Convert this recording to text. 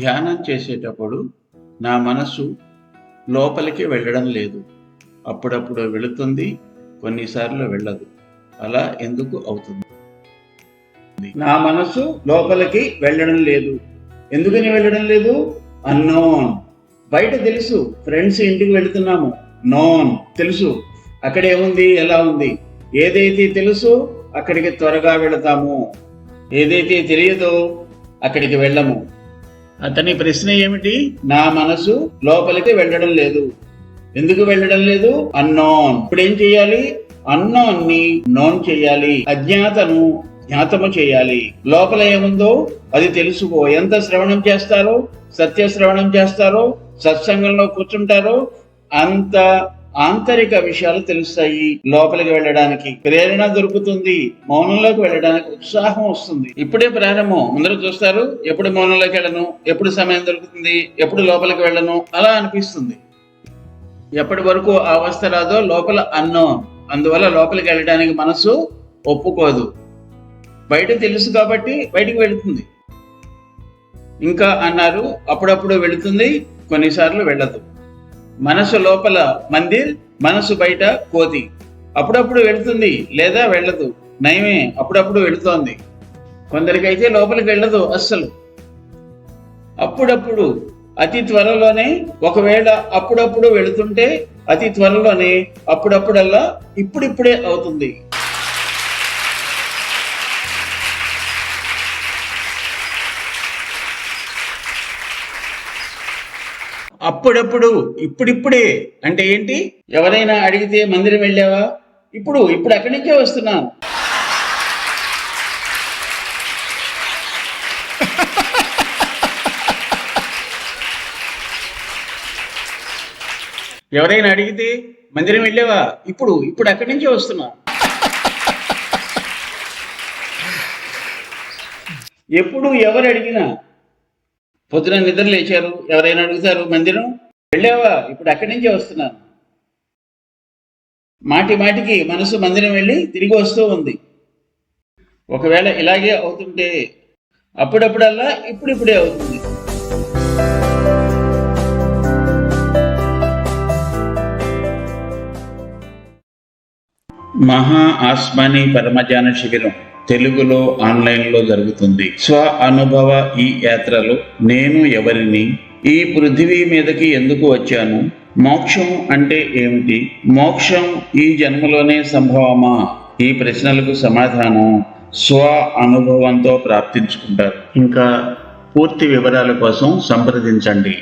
ధ్యానం చేసేటప్పుడు నా మనసు లోపలికి వెళ్ళడం లేదు. అప్పుడప్పుడు వెళుతుంది కొన్నిసార్లు వెళ్ళదు. అలా ఎందుకు అవుతుంది? నా మనసు లోపలికి వెళ్ళడం లేదు. ఎందుకని వెళ్ళడం లేదు? అన్నోన్. బయట తెలుసు ఫ్రెండ్స్ ఇంటికి వెళుతున్నాము. నోన్. తెలుసు. అక్కడ ఏముంది ఎలా ఉంది? ఏదైతే తెలుసు అక్కడికి త్వరగా వెళతాము. ఏదైతే తెలియదో అక్కడికి వెళ్ళము. అతని ప్రశ్న ఏమిటి? నా మనసు లోపలికి వెళ్ళడం లేదు. ఎందుకు వెళ్ళడం లేదు? అన్నోన్. ఇప్పుడు ఏం చేయాలి? అన్నోన్ని నోన్ చేయాలి. అజ్ఞాతను జ్ఞాతము చేయాలి. లోపల ఏముందో అది తెలుసుకో. ఎంత శ్రవణం చేస్తారో సత్య శ్రవణం చేస్తారో సత్సంగంలో కూర్చుంటారో అంత ఆంతరిక విషయాలు తెలుస్తాయి. లోపలికి వెళ్ళడానికి ప్రేరణ దొరుకుతుంది. మౌనంలోకి వెళ్ళడానికి ఉత్సాహం వస్తుంది. ఇప్పుడే ప్రారంభం. ముందర చూస్తారు ఎప్పుడు మౌనంలోకి వెళ్ళను ఎప్పుడు సమయం దొరుకుతుంది ఎప్పుడు లోపలికి వెళ్ళను అలా అనిపిస్తుంది. ఎప్పటి వరకు ఆ అవస్థ రాదో లోపల అన్నం అందువల్ల లోపలికి వెళ్ళడానికి మనసు ఒప్పుకోదు. బయట తెలుసు కాబట్టి బయటికి వెళుతుంది. ఇంకా అన్నారు అప్పుడప్పుడు వెళుతుంది కొన్నిసార్లు వెళ్ళదు. మనసు లోపల మందిర్ మనసు బయట కోతి. అప్పుడప్పుడు వెళుతుంది లేదా వెళ్ళదు. నయమే అప్పుడప్పుడు వెళుతోంది. కొందరికైతే లోపలికి వెళ్ళదు అస్సలు. అప్పుడప్పుడు అతి త్వరలోనే ఒకవేళ అప్పుడప్పుడు వెళుతుంటే అతి త్వరలోనే అప్పుడప్పుడల్లా ఇప్పుడిప్పుడే అవుతుంది. అప్పుడప్పుడు ఇప్పుడిప్పుడే. అంటే ఏంటి? ఎవరైనా అడిగితే మందిరం వెళ్ళావా? ఇప్పుడు ఇప్పుడు అక్కడి నుంచే వస్తున్నాను. ఎవరైనా అడిగితే మందిరం వెళ్ళావా? ఇప్పుడు ఇప్పుడు అక్కడి నుంచే వస్తున్నా ఎప్పుడు ఎవరు అడిగినా పొద్దున నిద్ర లేచారు. ఎవరైనా అడుగుతారు మందిరం వెళ్ళావా? ఇప్పుడు అక్కడి నుంచే వస్తున్నాను. మాటి మాటికి మనసు మందిరం వెళ్ళి తిరిగి వస్తూ ఉంది. ఒకవేళ ఇలాగే అవుతుంటే అప్పుడప్పుడల్లా ఇప్పుడిప్పుడే అవుతుంది. మహా ఆస్మాని పరమజాన శిబిరం. తెలుగులో ఆన్లైన్లో జరుగుతుంది. స్వ అనుభవ ఈ యాత్రలో నేను ఎవరిని ఈ పృథివీ మీదకి ఎందుకు వచ్చాను మోక్షం అంటే ఏమిటి మోక్షం ఈ జన్మలోనే సంభవమా? ఈ ప్రశ్నలకు సమాధానం స్వ అనుభవంతో ప్రాప్తించుకుంటారు. ఇంకా పూర్తి వివరాల కోసం సంప్రదించండి.